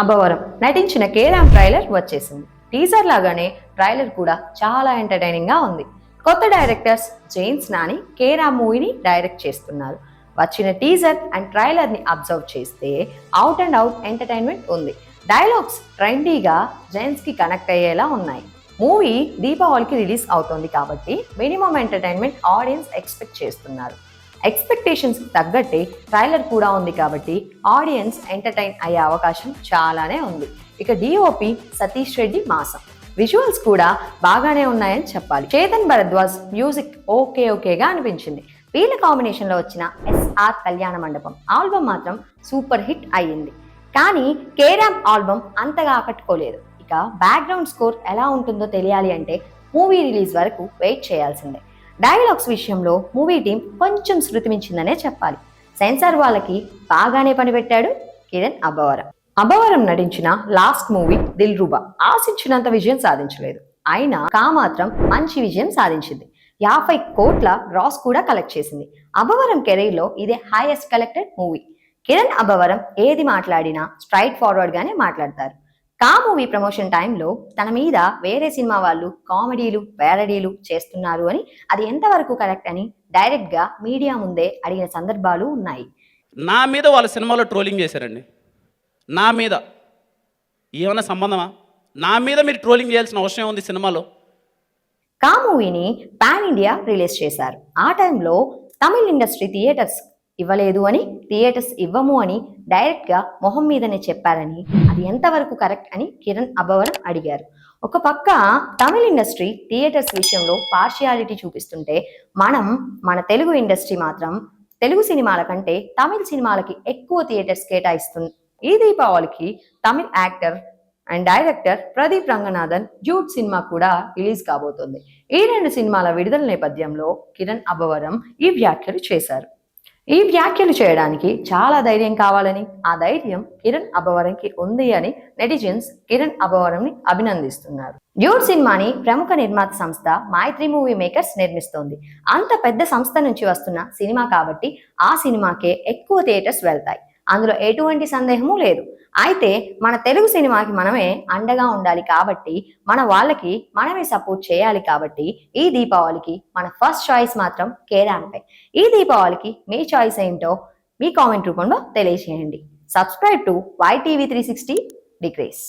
అబ్బవరం. నటించిన carrom trailer వచ్చేసింది. Teaser లాగానే ట్రైలర్ కూడా చాలా ఎంటర్టైనింగ్గా ఉంది. కొత్త directors Jains Nani K Ramp మూవీని డైరెక్ట్ చేస్తున్నారు. వచ్చిన టీజర్ అండ్ ట్రైలర్ని అబ్జర్వ్ చేస్తే అవుట్ అండ్ అవుట్ ఎంటర్టైన్మెంట్ ఉంది. డైలాగ్స్ ట్రెండీగా జైన్స్కి కనెక్ట్ అయ్యేలా ఉన్నాయి. మూవీ దీపావళికి రిలీజ్ అవుతుంది కాబట్టి మినిమం ఎంటర్టైన్మెంట్ ఆడియన్స్ ఎక్స్పెక్ట్ చేస్తున్నారు. ఎక్స్పెక్టేషన్స్ తగ్గట్టే ట్రైలర్ కూడా ఉంది కాబట్టి ఆడియన్స్ ఎంటర్టైన్ అయ్యే అవకాశం చాలానే ఉంది. ఇక డిఓపి సతీష్ రెడ్డి మాసం. విజువల్స్ కూడా బాగానే ఉన్నాయని చెప్పాలి. చేతన్ భరద్వాజ్ మ్యూజిక్ ఓకే ఓకేగా అనిపించింది. వీళ్ళ కాంబినేషన్లో వచ్చిన ఎస్ఆర్ కళ్యాణ మండపం ఆల్బమ్ మాత్రం సూపర్ హిట్ అయ్యింది. కానీ కేరామ్ ఆల్బమ్ అంతగా ఆకట్టుకోలేదు. ఇక బ్యాక్గ్రౌండ్ స్కోర్ ఎలా ఉంటుందో తెలియాలి అంటే మూవీ రిలీజ్ వరకు వెయిట్ చేయాల్సిందే. డైలాగ్స్ విషయంలో మూవీ టీం కొంచెం శృతి మించిందనే చెప్పాలి. సెన్సార్ వాళ్ళకి బాగానే పనిపెట్టాడు కిరణ్ అబ్బవరం. అబ్బవరం నటించిన లాస్ట్ మూవీ దిల్ రూబా ఆశించినంత విజయం సాధించలేదు. అయినా కా మాత్రం మంచి విజయం సాధించింది. యాభై కోట్ల గ్రాస్ కూడా కలెక్ట్ చేసింది. అబ్బవరం కెరీర్లో ఇదే highest collected movie. Kiran Abbavaram ఏది మాట్లాడినా స్ట్రైట్ ఫార్వర్డ్ గానే మాట్లాడతారు. కా మూవీ ప్రమోషన్ టైంలో తన మీద వేరే సినిమా వాళ్ళు కామెడీలు వేరడీలు చేస్తున్నారు అని అది ఎంతవరకు కరెక్ట్ అని డైరెక్ట్గా మీడియా ముందే అడిగిన సందర్భాలు ఉన్నాయి. నా మీద వాళ్ళ సినిమాలో ట్రోలింగ్ చేశారండి. నా మీద. ఏమైనా సంబంధమా? నా మీద మీరు ట్రోలింగ్ చేయాల్సిన అవసరం ఉంది సినిమాలో? కా మూవీని పాన్ ఇండియా రిలీజ్ చేశారు. ఆ టైంలో తమిళ్ ఇండస్ట్రీ థియేటర్స్ ఇవ్వలేదు అని థియేటర్స్ ఇవ్వము అని డైరెక్ట్గా మొహం మీదనే చెప్పారని అది ఎంతవరకు కరెక్ట్ అని కిరణ్ అబ్బవరం అడిగారు. ఒక పక్క తమిళ ఇండస్ట్రీ థియేటర్స్ విషయంలో పార్షియాలిటీ చూపిస్తుంటే మనం మన తెలుగు ఇండస్ట్రీ మాత్రం తెలుగు సినిమాల కంటే తమిళ్ సినిమాలకి ఎక్కువ థియేటర్స్ కేటాయిస్తుంది ఈ దీపావళికి Tamil actor and director Pradeep Ranganathan jute cinema కూడా రిలీజ్ కాబోతోంది. ఈ రెండు సినిమాల విడుదల నేపథ్యంలో కిరణ్ అబ్బవరం ఈ వ్యాఖ్యలు చేశారు. ఈ వ్యాఖ్యలు చేయడానికి చాలా ధైర్యం కావాలని ఆ ధైర్యం కిరణ్ అభవరంకి ఉంది అని నెటిజన్స్ కిరణ్ అభవరంని అభినందిస్తున్నారు. డ్యూడ్ సినిమాని ప్రముఖ నిర్మాత సంస్థ మైత్రి మూవీ మేకర్స్ నిర్మిస్తోంది. అంత పెద్ద సంస్థ నుంచి వస్తున్న సినిమా కాబట్టి ఆ సినిమాకే ఎక్కువ థియేటర్స్ వెళ్తాయి. అందులో ఎటువంటి సందేహము లేదు. అయితే మన తెలుగు సినిమాకి మనమే అండగా ఉండాలి కాబట్టి మన వాళ్ళకి మనమే సపోర్ట్ చేయాలి కాబట్టి ఈ దీపావళికి మన ఫస్ట్ చాయిస్ మాత్రం కేరాన్పై ఈ దీపావళికి మీ చాయిస్ ఏంటో మీ కామెంట్ రూపంలో తెలియజేయండి subscribe to YTV three sixty degrees